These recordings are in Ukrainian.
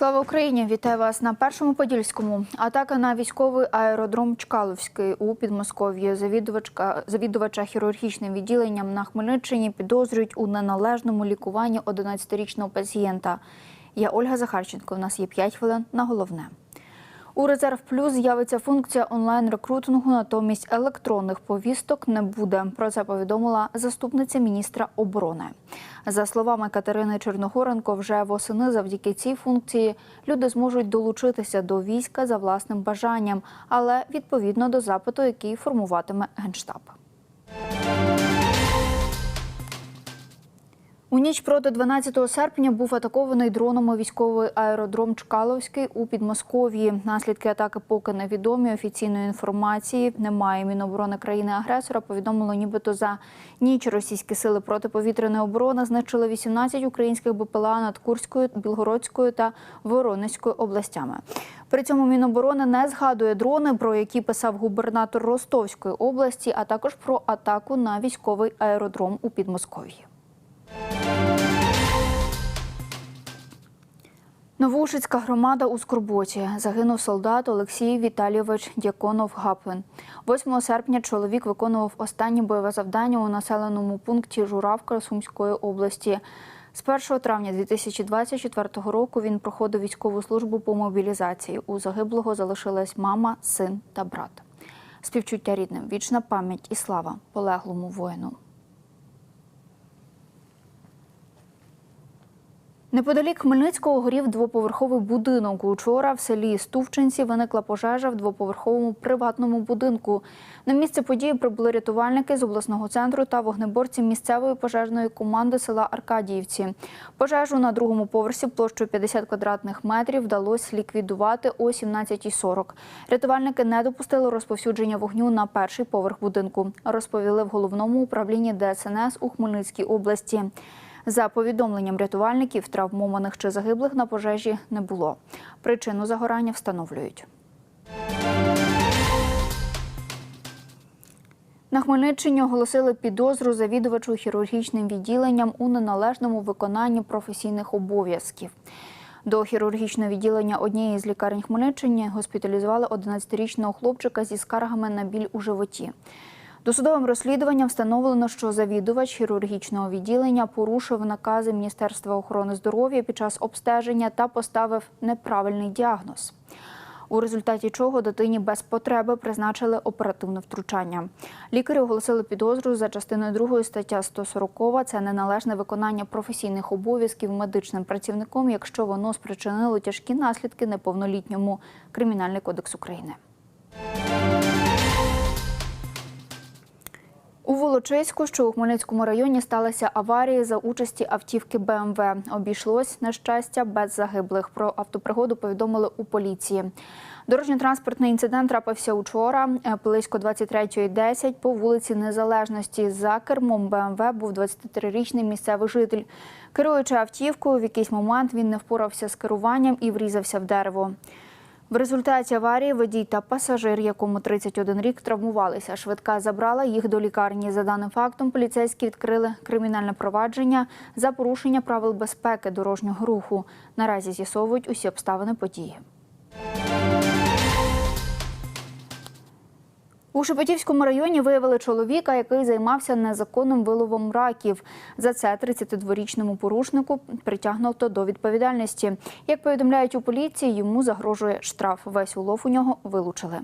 Слава Україні! Вітаю вас на першому подільському. Атака на військовий аеродром Чкаловський у Підмосков'ї. Завідувачка завідувача хірургічним відділенням на Хмельниччині підозрюють у неналежному лікуванні 11-річного пацієнта. Я Ольга Захарченко. У нас є 5 хвилин на головне. У резерв плюс з'явиться функція онлайн-рекрутингу, натомість електронних повісток не буде. Про це повідомила заступниця міністра оборони. За словами Катерини Черногоренко, вже восени завдяки цій функції люди зможуть долучитися до війська за власним бажанням, але відповідно до запиту, який формуватиме генштаб. У ніч проти 12 серпня був атакований дронами військовий аеродром Чкаловський у Підмосков'ї. Наслідки атаки поки невідомі. Офіційної інформації немає. Міноборони країни-агресора повідомило, нібито за ніч російські сили протиповітряної оборони знищили 18 українських БПЛА над Курською, Білгородською та Воронезькою областями. При цьому Міноборони не згадує дрони, про які писав губернатор Ростовської області, а також про атаку на військовий аеродром у Підмосков'ї. Новоушицька громада у Скорботі. Загинув солдат Олексій Віталійович Дяконов Гаплин. 8 серпня чоловік виконував останнє бойове завдання у населеному пункті Журавка Сумської області. З 1 травня 2024 року він проходив військову службу по мобілізації. У загиблого залишилась мама, син та брат. Співчуття рідним, вічна пам'ять і слава полеглому воїну. Неподалік Хмельницького горів двоповерховий будинок. Учора в селі Стувчинці виникла пожежа в двоповерховому приватному будинку. На місце події прибули рятувальники з обласного центру та вогнеборці місцевої пожежної команди села Аркадіївці. Пожежу на другому поверсі площею 50 квадратних метрів вдалося ліквідувати о 17.40. Рятувальники не допустили розповсюдження вогню на перший поверх будинку. Розповіли в головному управлінні ДСНС у Хмельницькій області. За повідомленням рятувальників, травмованих чи загиблих на пожежі не було. Причину загорання встановлюють. На Хмельниччині оголосили підозру завідувачу хірургічним відділенням у неналежному виконанні професійних обов'язків. До хірургічного відділення однієї з лікарень Хмельниччини госпіталізували 11-річного хлопчика зі скаргами на біль у животі. Досудовим розслідуванням встановлено, що завідувач хірургічного відділення порушив накази Міністерства охорони здоров'я під час обстеження та поставив неправильний діагноз. У результаті чого дитині без потреби призначили оперативне втручання. Лікарі оголосили підозру за частиною 2 стаття 140 – Це неналежне виконання професійних обов'язків медичним працівником, якщо воно спричинило тяжкі наслідки неповнолітньому. Кримінальний кодекс України. У Волочиську, що у Хмельницькому районі, сталася аварія за участі автівки БМВ. Обійшлось на щастя без загиблих. Про автопригоду повідомили у поліції. Дорожньо-транспортний інцидент трапився учора, е, близько 23.10 по вулиці Незалежності. За кермом БМВ був 23-річний місцевий житель. Керуючи автівкою, в якийсь момент він не впорався з керуванням і врізався в дерево. В результаті аварії водій та пасажир, якому 31 рік, травмувалися. Швидка забрала їх до лікарні. За даним фактом, поліцейські відкрили кримінальне провадження за порушення правил безпеки дорожнього руху. Наразі з'ясовують усі обставини події. У Шепетівському районі виявили чоловіка, який займався незаконним виловом раків. За це 32-річному порушнику притягнуто до відповідальності. Як повідомляють у поліції, йому загрожує штраф. Весь улов у нього вилучили.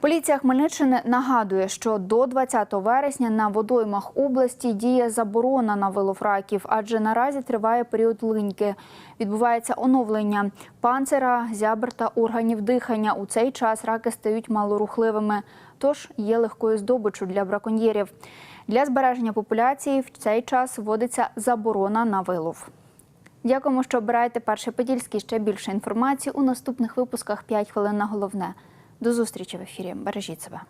Поліція Хмельниччини нагадує, що до 20 вересня на водоймах області діє заборона на вилов раків, адже наразі триває період линьки. Відбувається оновлення панцира, зябр та органів дихання. У цей час раки стають малорухливими, тож є легкою здобиччю для браконьєрів. Для збереження популяції в цей час вводиться заборона на вилов. Дякуємо, що обираєте перший подільський. Ще більше інформації у наступних випусках «5 хвилин на головне. До зустрічі в ефірі. Бережіть себе.